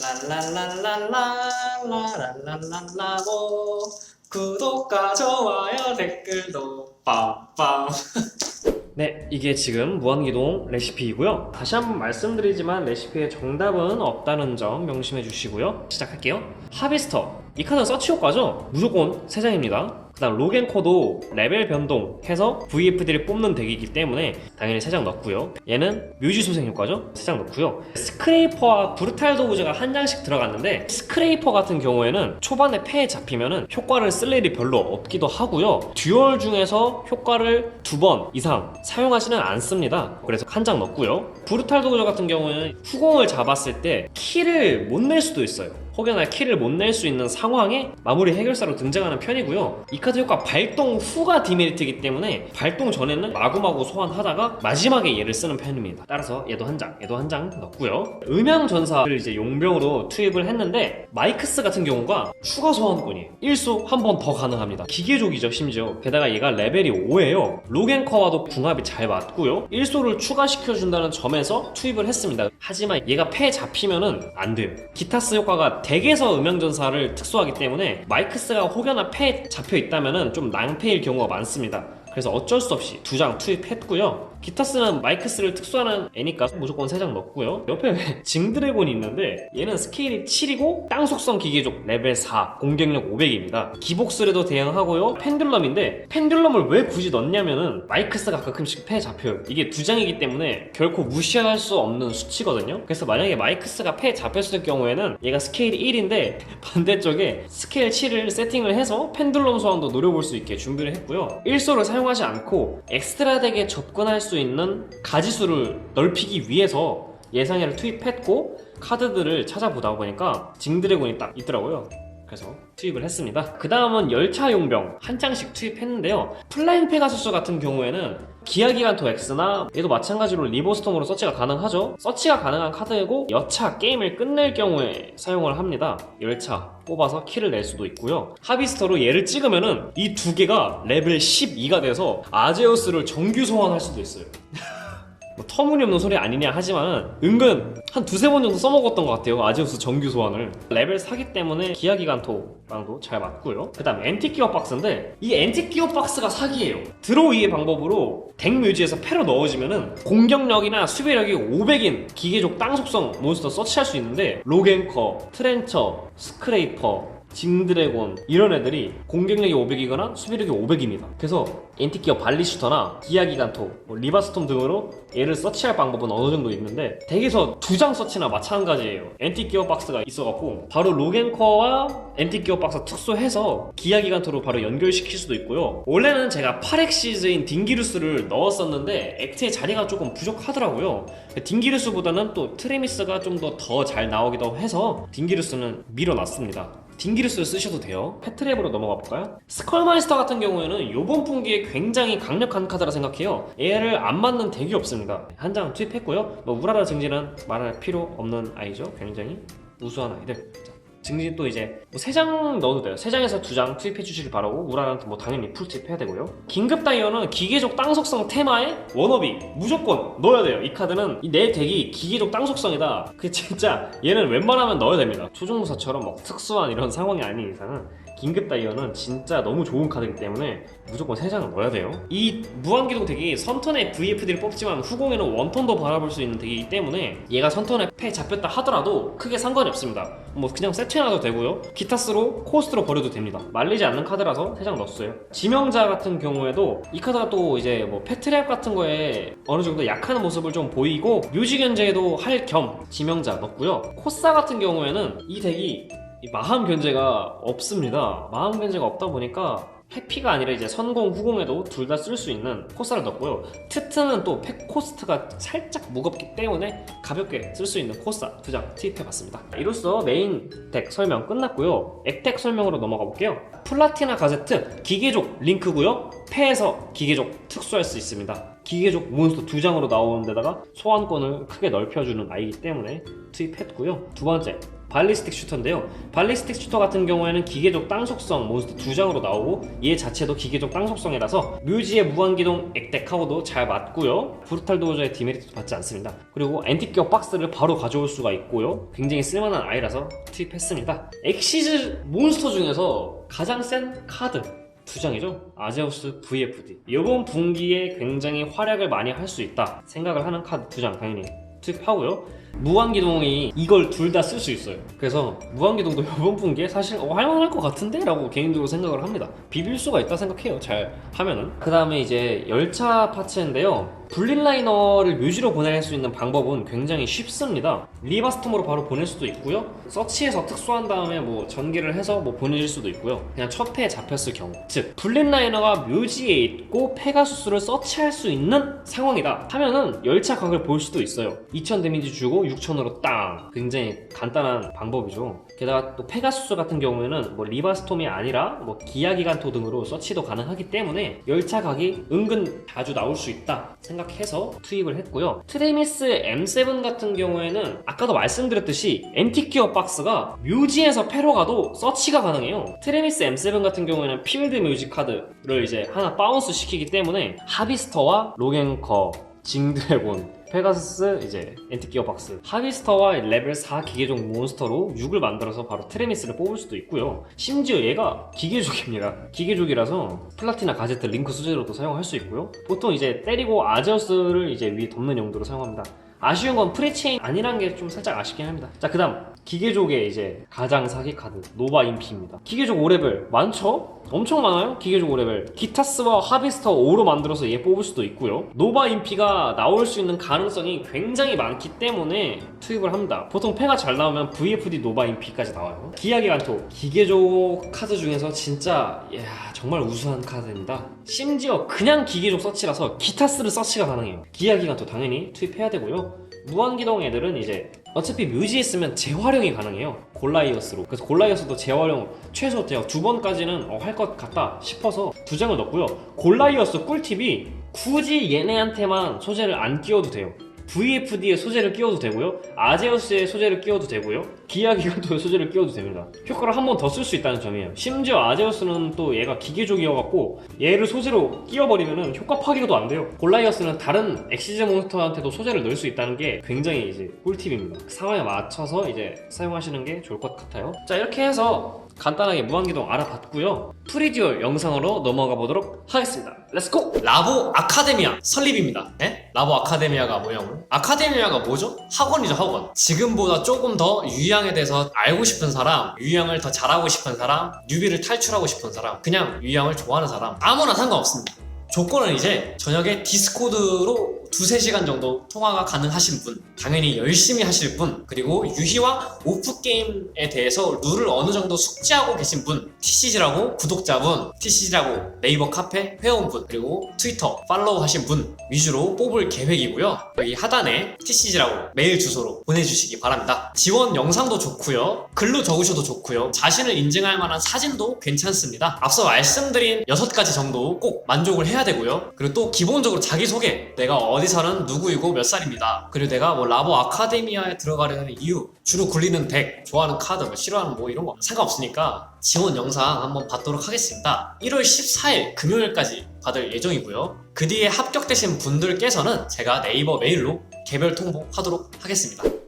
랄랄랄랄랄랄랄랄라고 구독과 좋아요 댓글도 빰빰 네, 이게 지금 무한기동 레시피이고요. 다시 한번 말씀드리지만 레시피에 정답은 없다는 점 명심해 주시고요. 시작할게요. 하비스터. 이 카드는 서치 효과죠? 무조건 3장입니다. 그 다음 로겐코도 레벨 변동해서 VF들이 뽑는 덱이기 때문에 당연히 3장 넣고요. 얘는 묘지 소생 효과죠? 3장 넣고요. 스크레이퍼와 브루탈 도구즈가 한 장씩 들어갔는데 스크레이퍼 같은 경우에는 초반에 패에 잡히면은 효과를 쓸 일이 별로 없기도 하고요. 듀얼 중에서 효과를 두 번 이상 사용하지는 않습니다. 그래서 한 장 넣고요. 브루탈 도구즈 같은 경우에는 후공을 잡았을 때 키를 못 낼 수도 있어요. 혹여나 키를 못 낼 수 있는 상황에 마무리 해결사로 등장하는 편이고요. 이 카드 효과 발동 후가 디메리트이기 때문에 발동 전에는 마구마구 소환하다가 마지막에 얘를 쓰는 편입니다. 따라서 얘도 한 장, 얘도 한 장 넣고요. 음향 전사를 이제 용병으로 투입을 했는데 마이크스 같은 경우가 추가 소환권이에요. 1수 한 번 더 가능합니다. 기계족이죠, 심지어. 게다가 얘가 레벨이 5예요. 로겐커와도 궁합이 잘 맞고요. 1소를 추가시켜준다는 점에서 투입을 했습니다. 하지만 얘가 패 잡히면은 안 돼요. 기타스 효과가 덱에서 음향전사를 특수하기 때문에 마이크스가 혹여나 패에 잡혀 있다면은 좀 낭패일 경우가 많습니다. 그래서 어쩔 수 없이 두 장 투입했고요. 기타스는 마이크스를 특수하는 애니까 무조건 세 장 넣었고요. 옆에 징드래곤이 있는데 얘는 스케일이 7이고 땅 속성 기계족 레벨 4, 공격력 500입니다. 기복술에도 대응하고요. 펜듈럼인데 펜듈럼을 왜 굳이 넣냐면은 마이크스가 가끔씩 패에 잡혀요. 이게 두 장이기 때문에 결코 무시할 수 없는 수치거든요. 그래서 만약에 마이크스가 패에 잡혔을 경우에는 얘가 스케일이 1인데 반대쪽에 스케일 7을 세팅을 해서 펜듈럼 소환도 노려볼 수 있게 준비를 했고요. 1소를 사용 하지 않고 엑스트라 덱에 접근할 수 있는 가지수를 넓히기 위해서 예상해를 투입했고 카드들을 찾아보다 보니까 징드래곤이 딱 있더라고요. 그래서 투입을 했습니다. 그 다음은 열차 용병 한 장씩 투입했는데요. 플라잉 페가수스 같은 경우에는 기아기간토 X나 얘도 마찬가지로 리버스톰으로 서치가 가능하죠. 서치가 가능한 카드이고 여차 게임을 끝낼 경우에 사용을 합니다. 열차 뽑아서 키를 낼 수도 있고요. 하비스터로 얘를 찍으면은 이 두 개가 레벨 12가 돼서 아제우스를 정규 소환할 수도 있어요. 뭐 터무니없는 소리 아니냐 하지만 은근 한 두세 번 정도 써먹었던 것 같아요. 아지우스 정규 소환을. 레벨 4기 때문에 기아기간토랑도 잘 맞고요. 그 다음 엔티키어 박스인데 이 엔티키어 박스가 사기예요. 드로이의 방법으로 덱 묘지에서 패로 넣어지면은 공격력이나 수비력이 500인 기계족 땅 속성 몬스터 서치할 수 있는데 로겐커, 트렌처, 스크레이퍼 징드래곤 이런 애들이 공격력이 500이거나 수비력이 500입니다. 그래서 엔티키어 발리슈터나 기아기간토, 뭐 리바스톰 등으로 얘를 서치할 방법은 어느 정도 있는데 덱에서 두 장 서치나 마찬가지예요. 엔티키어 박스가 있어갖고 바로 로겐커와 엔티키어 박스 특수해서 기아기간토로 바로 연결시킬 수도 있고요. 원래는 제가 8엑시즈인 딩기루스를 넣었었는데 액트의 자리가 조금 부족하더라고요. 딩기루스보다는 또 트레미스가 좀 더 더 잘 나오기도 해서 딩기루스는 밀어놨습니다. 딩기루스를 쓰셔도 돼요. 패트랩으로 넘어가 볼까요? 스컬마이스터 같은 경우에는 이번 분기에 굉장히 강력한 카드라 생각해요. 얘를 안 맞는 덱이 없습니다. 한 장 투입했고요. 뭐 우라라 증진은 말할 필요 없는 아이죠. 굉장히 우수한 아이들. 자, 증진 또 이제 뭐세장 넣어도 돼요. 세 장에서 두장 투입해 주시길 바라고 우라한테 뭐 당연히 풀 투입해야 되고요. 긴급 다이어는 기계적 땅 속성 테마에 워너비 무조건 넣어야 돼요. 이 카드는 이 내 덱이 기계적 땅 속성이다. 그 진짜 얘는 웬만하면 넣어야 됩니다. 초중무사처럼 막 특수한 이런 상황이 아닌 이상은 긴급 다이어는 진짜 너무 좋은 카드이기 때문에 무조건 3장은 넣어야 돼요. 이 무한기동 덱이 선턴에 VFD를 뽑지만 후공에는 원턴도 바라볼 수 있는 덱이기 때문에 얘가 선턴에 패 잡혔다 하더라도 크게 상관이 없습니다. 뭐 그냥 세트해놔도 되고요. 기타스로 코스트로 버려도 됩니다. 말리지 않는 카드라서 3장 넣었어요. 지명자 같은 경우에도 이 카드가 또 이제 뭐 패트랩 같은 거에 어느 정도 약한 모습을 좀 보이고 묘지 견제도 할 겸 지명자 넣었고요. 코사 같은 경우에는 이 덱이 이 마함 견제가 없습니다. 마함 견제가 없다 보니까 해피가 아니라 이제 선공 후공에도 둘 다 쓸 수 있는 코스를 넣었고요. 트트는 또 팩 코스트가 살짝 무겁기 때문에 가볍게 쓸 수 있는 코스 두장 투입해봤습니다. 이로써 메인 덱 설명 끝났고요. 액덱 설명으로 넘어가 볼게요. 플라티나 가제트 기계족 링크고요. 패에서 기계족 특수할 수 있습니다. 기계족 몬스터 두 장으로 나오는 데다가 소환권을 크게 넓혀주는 아이기 때문에 투입했고요. 두 번째 발리스틱 슈터인데요. 발리스틱 슈터 같은 경우에는 기계적 땅속성 몬스터 두 장으로 나오고 얘 자체도 기계적 땅속성이라서 뮤지의 무한기동 액덱하고도 잘 맞고요. 브루탈 도어저의 디메리트도 받지 않습니다. 그리고 앤티기어 박스를 바로 가져올 수가 있고요. 굉장히 쓸만한 아이라서 투입했습니다. 엑시즈 몬스터 중에서 가장 센 카드 두 장이죠. 아제우스 VFD. 이번 분기에 굉장히 활약을 많이 할 수 있다 생각을 하는 카드 두 장 당연히 투입하고요. 무한기동이 이걸 둘 다 쓸 수 있어요. 그래서 무한기동도 이번 분기에 사실 어, 할만할 것 같은데? 라고 개인적으로 생각을 합니다. 비빌 수가 있다 생각해요. 잘 하면은. 그 다음에 이제 열차 파츠인데요. 불린 라이너를 뮤지로 보낼 수 있는 방법은 굉장히 쉽습니다. 리바스톰으로 바로 보낼 수도 있고요. 서치해서 특수한 다음에 뭐 전개를 해서 뭐 보내질 수도 있고요. 그냥 첫 패에 잡혔을 경우. 즉, 불린 라이너가 뮤지에 있고 페가수스를 서치할 수 있는 상황이다. 하면은 열차 각을 볼 수도 있어요. 2000 데미지 주고 6000으로 땅. 굉장히 간단한 방법이죠. 게다가 또 페가수스 같은 경우에는 뭐 리바스톰이 아니라 뭐 기아기간토 등으로 서치도 가능하기 때문에 열차 각이 은근 자주 나올 수 있다 생각해서 투입을 했고요. 트레미스 M7 같은 경우에는 아까도 말씀드렸듯이 앤티키어 박스가 뮤지에서 패로 가도 서치가 가능해요. 트레미스 M7 같은 경우에는 필드 뮤지 카드를 이제 하나 바운스 시키기 때문에 하비스터와 로겐커, 징드래곤, 페가스스 이제 엔티 기어 박스. 하비스터와 레벨 4 기계종 몬스터로 6을 만들어서 바로 트레미스를 뽑을 수도 있고요. 심지어 얘가 기계족입니다. 기계족이라서 플라티나 가제트 링크 소재로도 사용할 수 있고요. 보통 이제 때리고 아제우스를 이제 위에 덮는 용도로 사용합니다. 아쉬운 건 프리체인 아니란 게 좀 살짝 아쉽긴 합니다. 자 그 다음. 기계족의 이제 가장 사기 카드 노바 인피입니다. 기계족 5레벨 많죠? 엄청 많아요? 기계족 5레벨. 기타스와 하비스터 5로 만들어서 얘 뽑을 수도 있고요. 노바 인피가 나올 수 있는 가능성이 굉장히 많기 때문에 투입을 합니다. 보통 패가 잘 나오면 VFD 노바 인피까지 나와요. 기아기 간토. 기계족 카드 중에서 진짜 이야, 정말 우수한 카드입니다. 심지어 그냥 기계족 서치라서 기타스를 서치가 가능해요. 기아기 간토 당연히 투입해야 되고요. 무한기동 애들은 이제 어차피 뮤지에 쓰면 재활용이 가능해요. 골라이어스로. 그래서 골라이어스도 재활용 최소 제가 두 번까지는 어, 할것 같다 싶어서 두 장을 넣었고요. 골라이어스 꿀팁이 굳이 얘네한테만 소재를 안 끼워도 돼요. VFD에 소재를 끼워도 되고요. 아제우스에 소재를 끼워도 되고요 기아기가토에 소재를 끼워도 됩니다 효과를 한 번 더 쓸 수 있다는 점이에요. 심지어 아제우스는 또 얘가 기계족이어갖고 얘를 소재로 끼워버리면 효과 파괴도 안 돼요. 골라이어스는 다른 엑시즈 몬스터한테도 소재를 넣을 수 있다는 게 굉장히 이제 꿀팁입니다. 상황에 맞춰서 이제 사용하시는 게 좋을 것 같아요. 자 이렇게 해서 간단하게 무한기동 알아봤고요. 프리듀얼 영상으로 넘어가 보도록 하겠습니다. 렛츠고! 라보 아카데미아 설립입니다. 네? 라보 아카데미아가 뭐냐고 아카데미아가 뭐죠? 학원이죠 학원. 지금보다 조금 더 유 양에 대해서 알고 싶은 사람 유양을 더 잘하고 싶은 사람 뉴비를 탈출하고 싶은 사람 그냥 유양을 좋아하는 사람 아무나 상관없습니다. 조건은 이제 저녁에 디스코드로 두세 시간 정도 통화가 가능하신 분, 당연히 열심히 하실 분, 그리고 유희와 오프게임에 대해서 룰을 어느 정도 숙지하고 계신 분, TCG라고 구독자분, TCG라고 네이버 카페 회원분, 그리고 트위터 팔로우 하신 분 위주로 뽑을 계획이고요. 여기 하단에 TCG라고 메일 주소로 보내주시기 바랍니다. 지원 영상도 좋고요. 글로 적으셔도 좋고요. 자신을 인증할 만한 사진도 괜찮습니다. 앞서 말씀드린 6가지 정도 꼭 만족을 해야 되고요. 그리고 또 기본적으로 자기소개, 내가 어디 사는 누구이고 몇 살입니다. 그리고 내가 뭐 라보 아카데미아에 들어가려는 이유, 주로 굴리는 덱, 좋아하는 카드, 뭐 싫어하는 뭐 이런 거 상관없으니까 지원 영상 한번 받도록 하겠습니다. 1월 14일 금요일까지 받을 예정이고요. 그 뒤에 합격되신 분들께서는 제가 네이버 메일로 개별 통보하도록 하겠습니다.